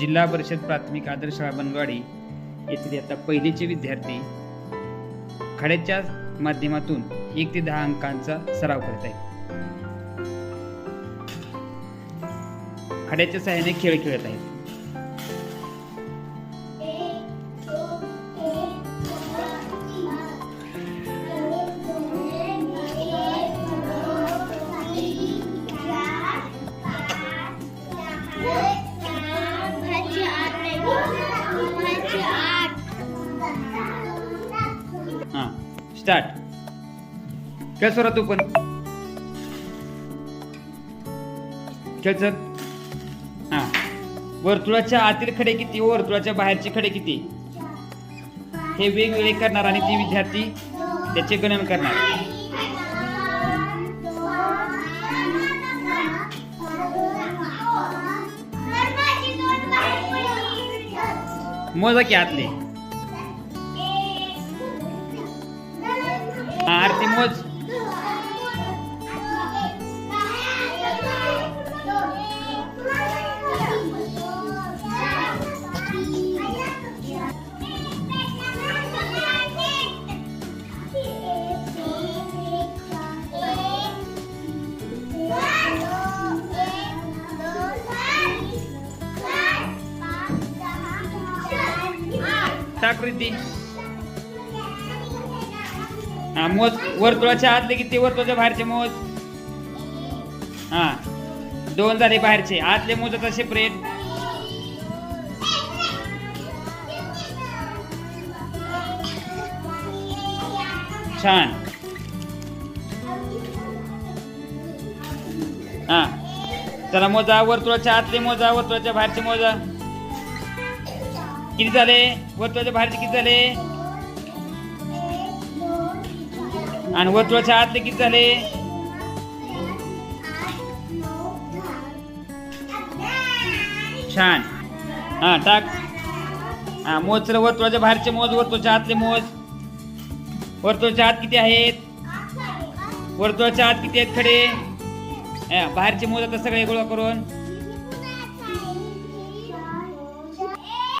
जिल्हा परिषद प्राथमिक आदर्श शाळा बनवाडी येथील आता पहिलीचे विद्यार्थी खड्याच्या माध्यमातून एक ते दहा अंकांचा सराव करत आहेत. खड्याच्या सहाय्याने खेळ खेळत आहेत. स्टार्ट खेळ स्वरा तू पण. खेळ सर हा. वर्तुळाच्या आतील खडे किती? वर्तुळाच्या बाहेरचे खडे किती? हे वेगवेगळे करणार आणि ते विद्यार्थी त्याचे गणन करणार. मोजा की आतले. हा आरती मोज टाक प्रीती हा मोज वर्तुळाच्या आतले किती? वर्तुळाच्या बाहेरचे मोज. हा दोन झाले बाहेरचे. आतले मोजत सेपरेट छान. हा चला मोजा वर्तुळाच्या आतले मोजा वर्तुळाच्या बाहेरचे मोजा. किती झाले? वर्तुळाच्या बाहेरचे किती झाले? आणि वर्तुळाच्या आतले किती झाले? छान. हा टाक. हा मोज चला वर्तुळाच्या बाहेरचे मोज वर्तुळाच्या आतले मोज. वर्तुळाच्या आत किती आहेत? वर्तुळाच्या आत किती आहेत खडे? बाहेरचे मोज आता सगळे गोळा करून.